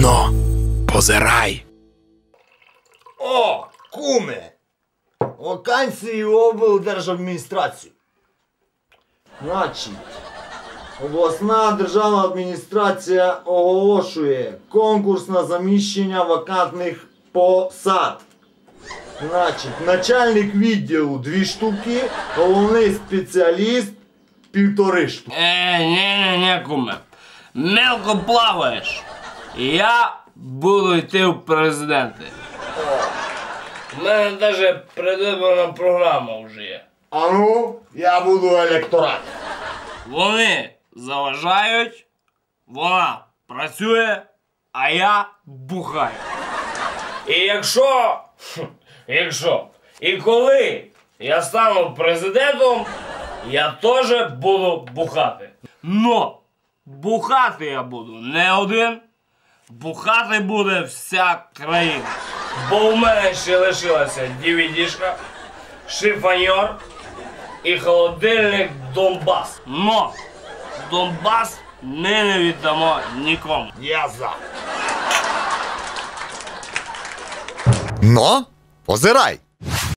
Но, позирай. О, куме! Вакансії в облдержадміністрацію. Значить, обласна державна адміністрація оголошує конкурс на заміщення вакантних посад. Значить, начальник відділу дві штуки, головний спеціаліст півтори штуки. Е, ні, ні, ні, куме. Мелко плаваєш. Я буду йти в президенти. У мене навіть предвиборна програма вже є. А ну, я буду електорат. Вони заважають, вона працює, а я бухаю. І якщо, якщо, і коли я стану президентом, я теж буду бухати. Но бухати я буду не один, бухати буде вся країна. Бо в мене ще лишилася DVD-шка, шифоньор і холодильник Донбас. Но Донбас ми не віддамо нікому. Я за. Но, позирай.